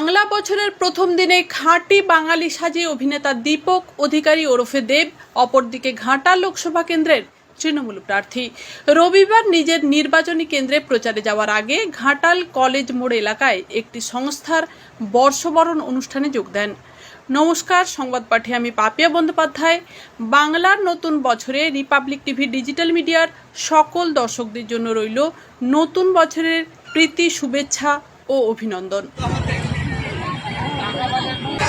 বাংলা বছরের প্রথম দিনে খাঁটি বাঙালি সাজিয়ে অভিনেতা দীপক, অধিকারী ওরফে দেব, অপরদিকে ঘাটা লোকসভা কেন্দ্রের তৃণমূল প্রার্থী। রবিবার নিজের নির্বাচনী কেন্দ্রে প্রচারে যাওয়ার আগে ঘাটাল কলেজ মোড় এলাকায় একটি সংস্থার বর্ষবরণ অনুষ্ঠানে যোগ দেন। নমস্কার, সংবাদ পাঠে আমি পাপিয়া বন্দ্যোপাধ্যায়। বাংলার নতুন বছরে রিপাবলিক টিভি ডিজিটাল মিডিয়ার সকল দর্শকদের জন্য রইল নতুন বছরের প্রীতি, শুভেচ্ছা ও অভিনন্দন।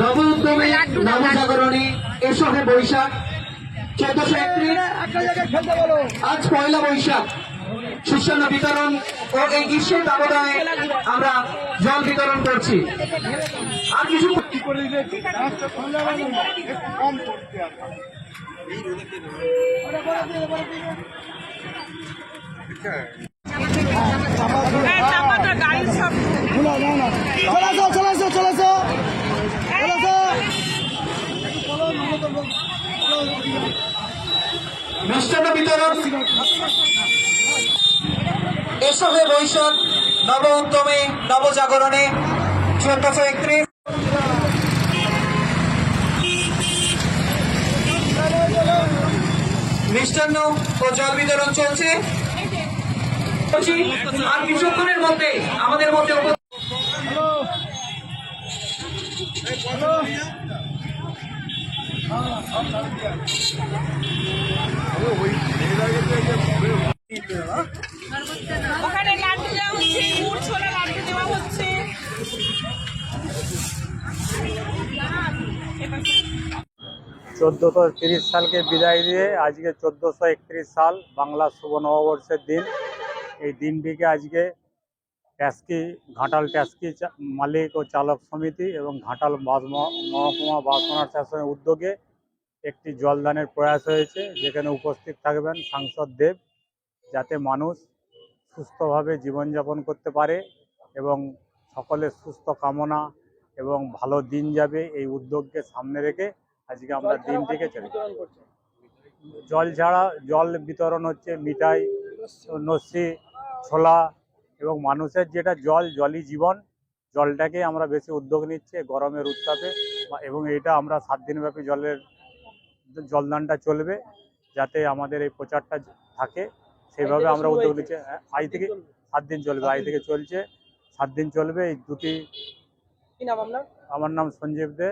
নব উদ্যমে নবজাগরণে এসো হে বৈশাখ। চোদ্দশো একত্রিশ। আজ পয়লা বৈশাখ। সুষন্ন বিতরণ ও এই গ্রীষ্মের দাবদায় আমরা জল বিতরণ করছি। আর কিছু চলে আসো চলে আসো চলে আসো চলে আসো মিষ্টান্ন বিতরণ। এসো হে বৈশাখ নব উদ্যমে নবজাগরণে চোদ্দশো একত্রিশ। মিষ্টান্ন ও জল বিতরণ চলছে। আর কিছুক্ষণের মধ্যে আমাদের মধ্যে উপ- চোদ্দোশো তিরিশ সালকে বিদায় দিয়ে আজকে চোদ্দোশো একত্রিশ সাল বাংলা শুভ নববর্ষের দিন। এই দিনটিকে আজকে ট্যাস্কি ঘাটাল ট্যাস্কি মালিক ও চালক সমিতি এবং ঘাটাল মহকুমা বাস শাসনের উদ্যোগে একটি জলদানের প্রয়াস হয়েছে। যেখানে উপস্থিত থাকবেন সাংসদ দেব, যাতে মানুষ সুস্থভাবে জীবনযাপন করতে পারে এবং সকলের সুস্থ কামনা এবং ভালো দিন যাবে এই উদ্যোগকে সামনে রেখে আজকে আমরা দিনটিকে চলে জল ছাড়া জল বিতরণ হচ্ছে মিঠাই নস্যি ছোলা এবং মানুষের যেটা জল জলই জীবন জলটাকে আমরা বেশি উদ্যোগ নিচ্ছে গরমের উত্তাপে এবং এটা আমরা সাত দিনব্যাপী জলের জলদানটা চলবে যাতে আমাদের এই প্রচারটা থাকে। সেইভাবে আমরা উদ্যোগ নিচ্ছি। আজ থেকে সাত দিন চলবে আজ থেকে চলছে। সাত দিন চলবে এই দুটি আমার নাম সঞ্জীব দে।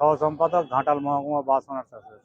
সহ সম্পাদক ঘাটাল মহকুমা বাস অনার্স অ্যাসোসিয়েশন